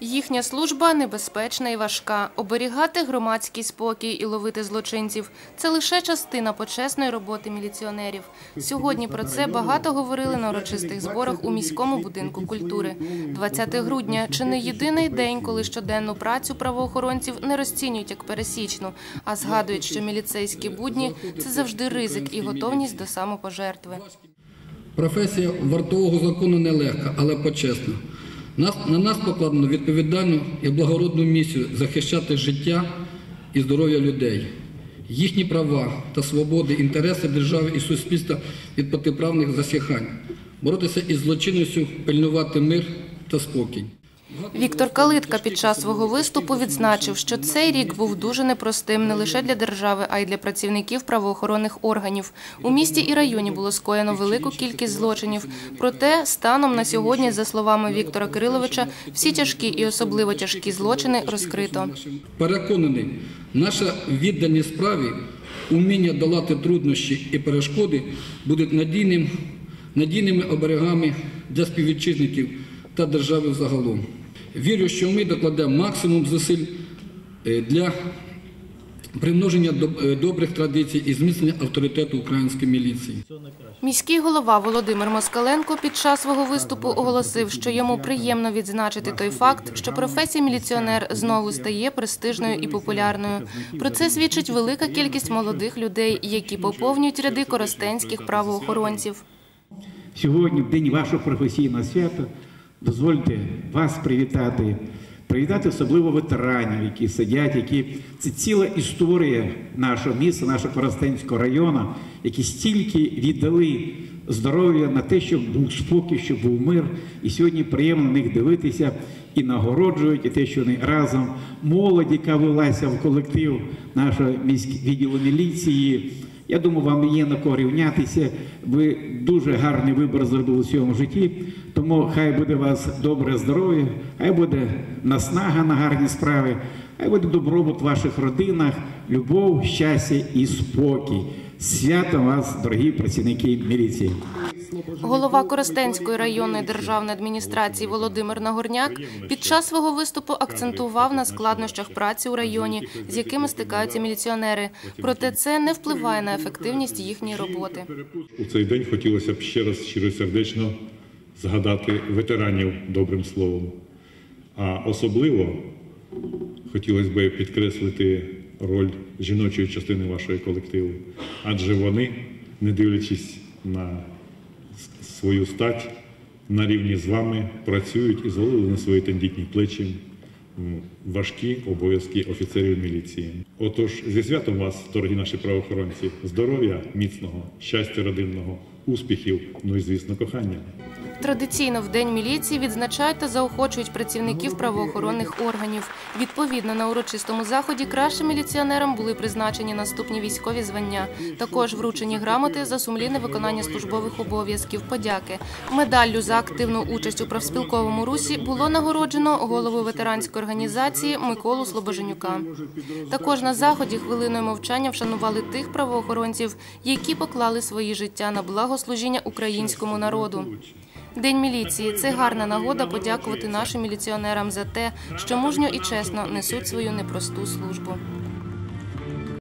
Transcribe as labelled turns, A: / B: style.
A: Їхня служба небезпечна і важка. Оберігати громадський спокій і ловити злочинців – це лише частина почесної роботи міліціонерів. Сьогодні про це багато говорили на урочистих зборах у міському будинку культури. 20 грудня – чи не єдиний день, коли щоденну працю правоохоронців не розцінюють як пересічну, а згадують, що міліцейські будні – це завжди ризик і готовність до самопожертви.
B: Професія вартового закону нелегка, але почесна. На нас покладено відповідальну і благородну місію захищати життя і здоров'я людей, їхні права та свободи, інтереси держави і суспільства від протиправних засіхань, боротися із злочинністю, пильнувати мир та спокій.
A: Віктор Калитка під час свого виступу відзначив, що цей рік був дуже непростим не лише для держави, а й для працівників правоохоронних органів. У місті і районі було скоєно велику кількість злочинів. Проте, станом на сьогодні, за словами Віктора Кириловича, всі тяжкі і особливо тяжкі злочини розкрито.
B: Переконаний, наша відданість справі, уміння долати труднощі і перешкоди будуть надійним, надійними оберегами для співвітчизників та держави взагалом. Вірю, що ми докладемо максимум зусиль е, для примноження е, добрих традицій і зміцнення авторитету української міліції.
A: Міський голова Володимир Москаленко під час свого виступу оголосив, що йому приємно відзначити той факт, що професія міліціонер знову стає престижною і популярною. Про це свідчить велика кількість молодих людей, які поповнюють ряди коростенських правоохоронців.
C: Сьогодні, в день вашого професійного свята, дозвольте вас привітати, привітати особливо ветеранів, які сидять, які це ціла історія нашого міста, нашого Коростенського району, які стільки віддали здоров'я на те, щоб був спокій, щоб був мир. І сьогодні приємно на них дивитися і нагороджують, і те, що вони разом молодь, яка влилася в колектив нашого міського відділу міліції. Я думаю, вам є на кого рівнятися. Ви дуже гарний вибір зробили в своєму житті. Тому хай буде у вас добре здоров'я, хай буде наснага на гарні справи, хай буде добробут в ваших родинах, любов, щастя і спокій. Свято вас, дорогі працівники міліції.
A: Голова Коростенської районної державної адміністрації Володимир Нагорняк під час свого виступу акцентував на складнощах праці у районі, з якими стикаються міліціонери. Проте це не впливає на ефективність їхньої роботи.
D: У цей день хотілося б ще раз щиросердечно згадати ветеранів добрим словом. А особливо хотілося б підкреслити роль жіночої частини вашого колективу, адже вони, не дивлячись на свою стать, на рівні з вами працюють і звалили на свої тендітні плечі важкі обов'язки офіцерів міліції. Отож, зі святом вас, дорогі наші правоохоронці, здоров'я міцного, щастя родинного, успіхів, ну і звісно, кохання.
A: Традиційно в день міліції відзначають та заохочують працівників правоохоронних органів. Відповідно на урочистому заході кращим міліціонерам були призначені наступні військові звання. Також вручені грамоти за сумлінне виконання службових обов'язків, подяки. Медаллю за активну участь у профспілковому русі було нагороджено голову ветеранської організації Миколу Слобоженюка. Також на заході хвилиною мовчання вшанували тих правоохоронців, які поклали свої життя на благослужіння українському народу. День міліції це гарна нагода подякувати нашим міліціонерам за те, що мужньо і чесно несуть свою непросту службу.